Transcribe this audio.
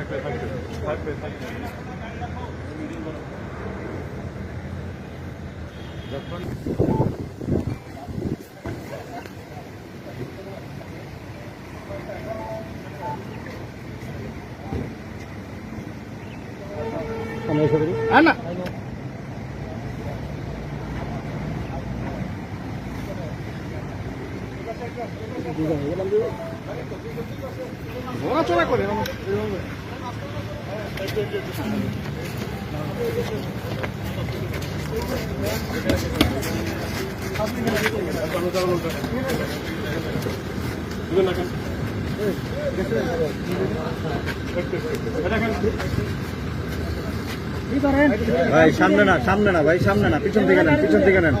থাকবে থাকবে থাকবে থাকবে। আর না। চলা করে ভাই সামনে না সামনে না ভাই সামনে না পিছন থেকে নেন পিছন থেকে নেন।